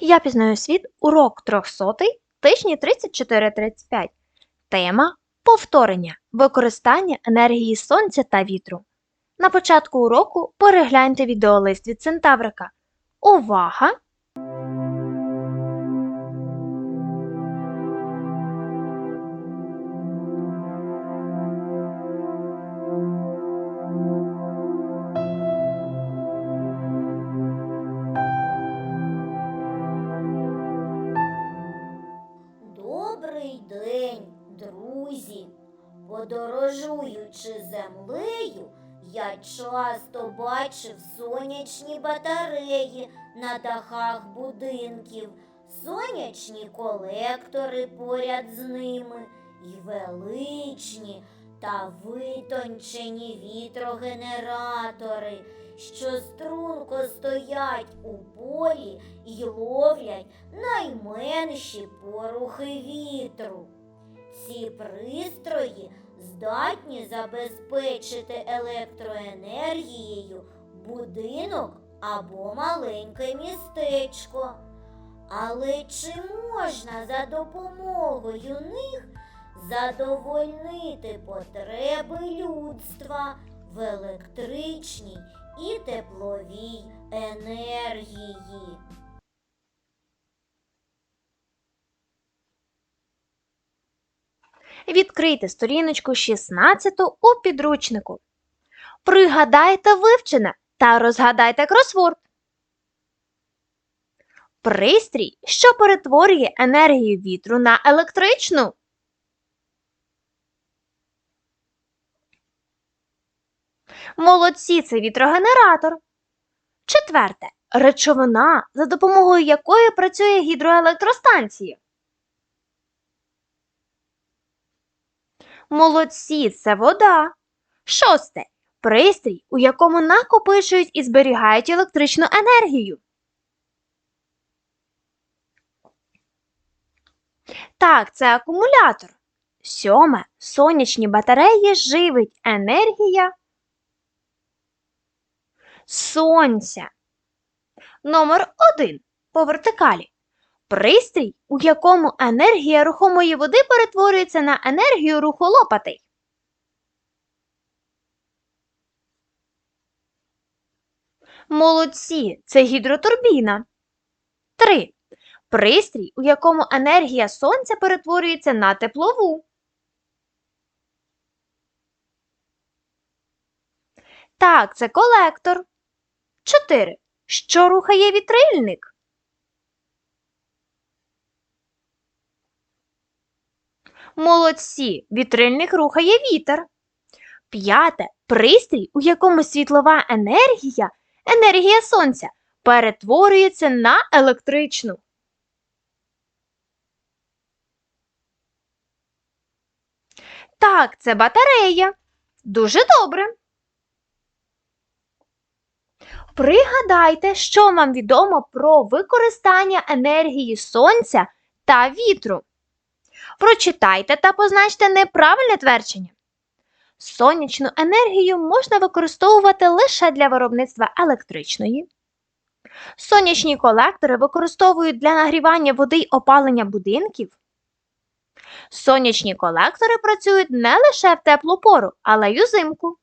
Я пізнаю світ, урок 300, тижні 34-35. Тема повторення, використання енергії сонця та вітру. На початку уроку перегляньте відеолист від Центаврика. Увага! Землею, я часто бачив сонячні батареї на дахах будинків, сонячні колектори поряд з ними і величні та витончені вітрогенератори, що струнко стоять у полі і ловлять найменші порухи вітру. Ці пристрої здатні забезпечити електроенергією будинок або маленьке містечко. Але чи можна за допомогою них задовольнити потреби людства в електричній і тепловій енергії? Відкрийте сторіночку 16 у підручнику. Пригадайте вивчене та розгадайте кросворд. Пристрій, що перетворює енергію вітру на електричну. Молодці це вітрогенератор. Четверте. Речовина, за допомогою якої працює гідроелектростанція. Молодці, це вода. Шосте. Пристрій, у якому накопичують і зберігають електричну енергію. Так, це акумулятор. Сьоме. Сонячні батареї живить енергія сонця. Номер 1. По вертикалі. Пристрій, у якому енергія рухомої води перетворюється на енергію руху лопатей. Молодці, це гідротурбіна. 3. Пристрій, у якому енергія сонця перетворюється на теплову. Так, це колектор. 4. Що рухає вітрильник? Молодці, вітрильник рухає вітер. П'яте. Пристрій, у якому світлова енергія, енергія сонця, перетворюється на електричну. Так, це батарея. Дуже добре. Пригадайте, що вам відомо про використання енергії сонця та вітру. Прочитайте та позначте неправильне твердження. Сонячну енергію можна використовувати лише для виробництва електричної. Сонячні колектори використовують для нагрівання води й опалення будинків. Сонячні колектори працюють не лише в теплу пору, але й узимку.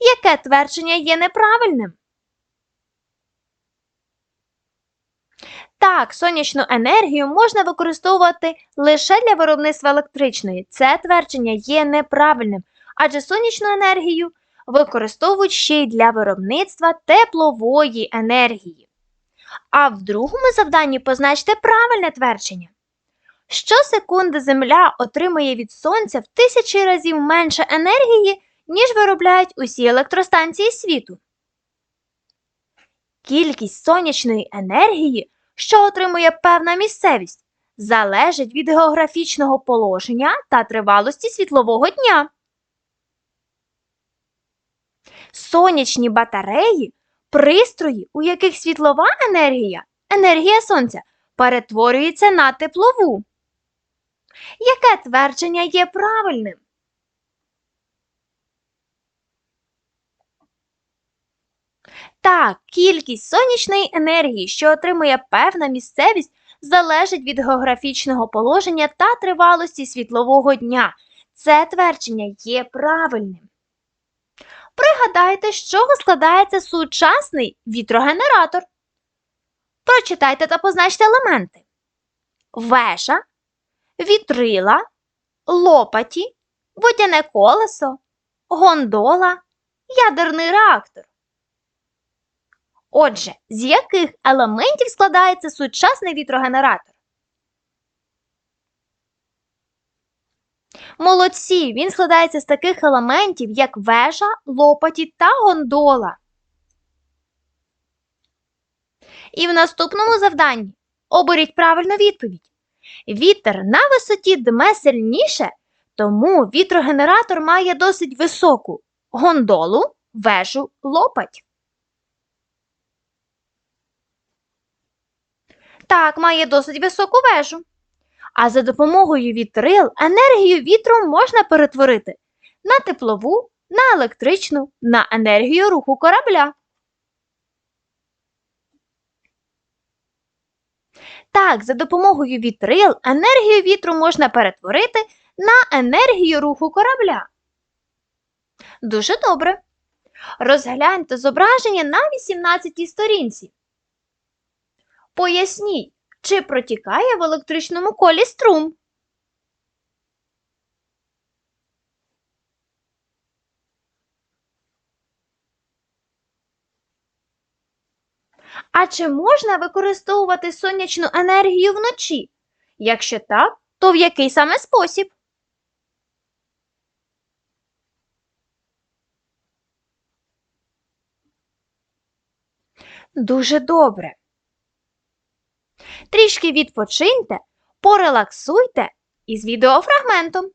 Яке твердження є неправильним? Так, сонячну енергію можна використовувати лише для виробництва електричної. Це твердження є неправильним, адже сонячну енергію використовують ще й для виробництва теплової енергії. А в другому завданні позначте правильне твердження. Щосекунди Земля отримує від Сонця в тисячі разів менше енергії, ніж виробляють усі електростанції світу. Кількість сонячної енергії що отримує певна місцевість, залежить від географічного положення та тривалості світлового дня. Сонячні батареї пристрої, у яких світлова енергія, енергія сонця, перетворюється на теплову. Яке твердження є правильним? Так, кількість сонячної енергії, що отримує певна місцевість, залежить від географічного положення та тривалості світлового дня. Це твердження є правильним. Пригадайте, з чого складається сучасний вітрогенератор. Прочитайте та позначте елементи: вежа, вітрила, лопаті, водяне колесо, гондола, ядерний реактор. Отже, з яких елементів складається сучасний вітрогенератор? Молодці! Він складається з таких елементів, як вежа, лопаті та гондола. І в наступному завданні оберіть правильну відповідь. Вітер на висоті дме сильніше, тому вітрогенератор має досить високу гондолу, вежу, лопать. Так, має досить високу вежу. А за допомогою вітрил енергію вітру можна перетворити на теплову, на електричну, на енергію руху корабля. Так, за допомогою вітрил енергію вітру можна перетворити на енергію руху корабля. Дуже добре. Розгляньте зображення на 18 сторінці. Поясніть, чи протікає в електричному колі струм. А чи можна використовувати сонячну енергію вночі? Якщо так, то в який саме спосіб? Дуже добре. Трішки відпочиньте, порелаксуйте із відеофрагментом.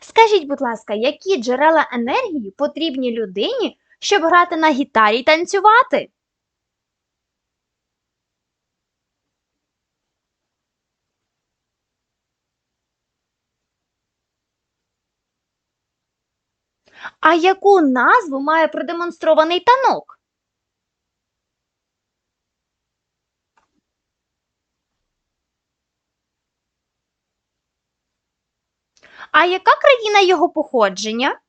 Скажіть, будь ласка, які джерела енергії потрібні людині, щоб грати на гітарі й танцювати? А яку назву має продемонстрований танок? А яка країна його походження?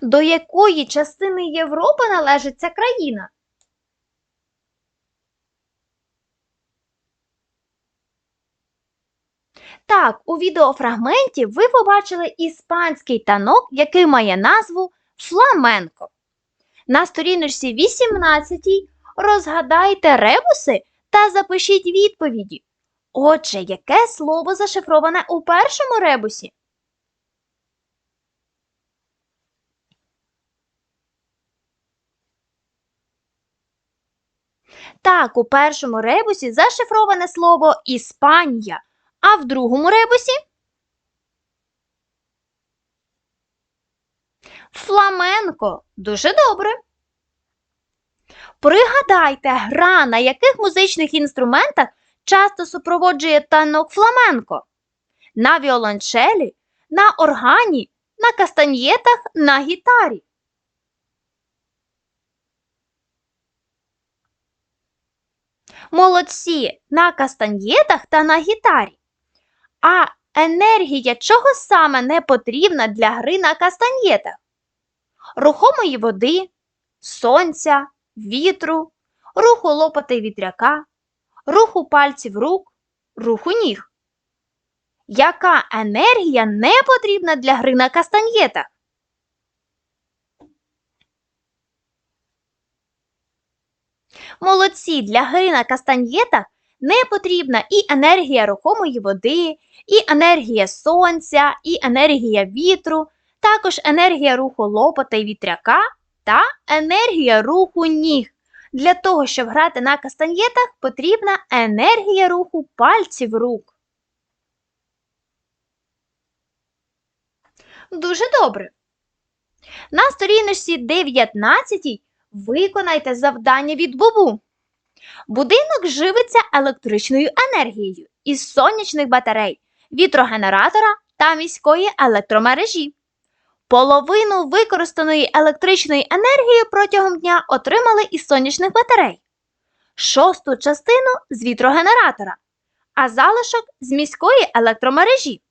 До якої частини Європи належить ця країна? Так, у відеофрагменті ви побачили іспанський танок, який має назву фламенко. На сторіночці 18 розгадайте ребуси та запишіть відповіді. Отже, яке слово зашифроване у першому ребусі? Так, у першому ребусі зашифроване слово Іспанія, а в другому ребусі Фламенко. Дуже добре. Пригадайте, гра на яких музичних інструментах часто супроводжує танок фламенко? На віолончелі, на органі, на кастаньєтах, на гітарі. Молодці на кастаньєтах та на гітарі. А енергія чого саме не потрібна для гри на кастаньєтах? Рухомої води, сонця, вітру, руху лопати вітряка, руху пальців рук, руху ніг. Яка енергія не потрібна для гри на кастаньєтах? Молодці для гри на кастаньєтах не потрібна і енергія рухомої води, і енергія сонця, і енергія вітру, також енергія руху лопата і вітряка та енергія руху ніг. Для того, щоб грати на кастаньєтах, потрібна енергія руху пальців рук. Дуже добре. На сторіночці 19 виконайте завдання від Бубу. Будинок живиться електричною енергією із сонячних батарей, вітрогенератора та міської електромережі. Половину використаної електричної енергії протягом дня отримали із сонячних батарей, шосту частину з вітрогенератора, а залишок з міської електромережі.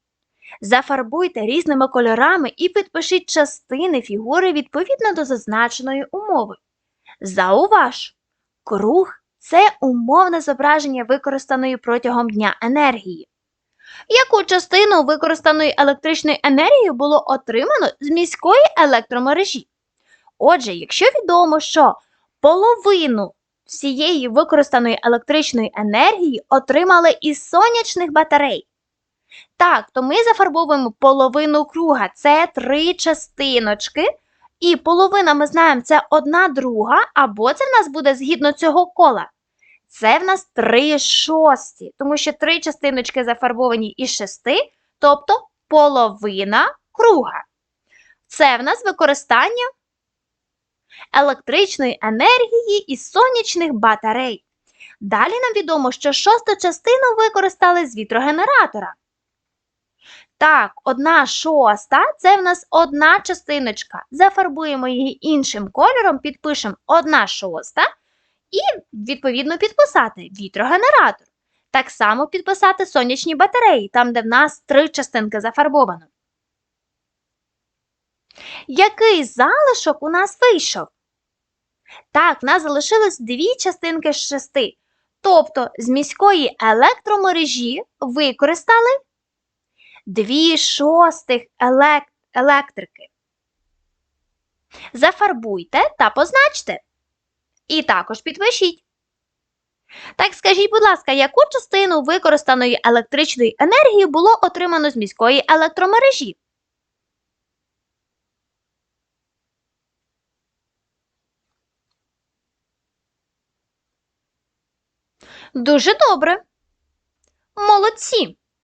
Зафарбуйте різними кольорами і підпишіть частини фігури відповідно до зазначеної умови. Зауваж! Круг це умовне зображення використаної протягом дня енергії. Яку частину використаної електричної енергії було отримано з міської електромережі? Отже, якщо відомо, що половину всієї використаної електричної енергії отримали із сонячних батарей, так, то ми зафарбовуємо половину круга, це три частиночки. І половина, ми знаємо, це одна друга, або це в нас буде згідно цього кола. Це в нас три шості, тому що три частиночки зафарбовані із шести, тобто половина круга. Це в нас використання електричної енергії із сонячних батарей. Далі нам відомо, що шосту частину використали з вітрогенератора. Так, одна шоста це в нас одна частиночка. Зафарбуємо її іншим кольором, підпишемо одна шоста і, відповідно, підписати вітрогенератор. Так само підписати сонячні батареї, там, де в нас три частинки зафарбовано. Який залишок у нас вийшов? Так, в нас залишилось дві частинки з шести. Тобто з міської електромережі використали дві шостих електрики. Зафарбуйте та позначте. І також підпишіть. Так скажіть, будь ласка, яку частину використаної електричної енергії було отримано з міської електромережі? Дуже добре. Молодці!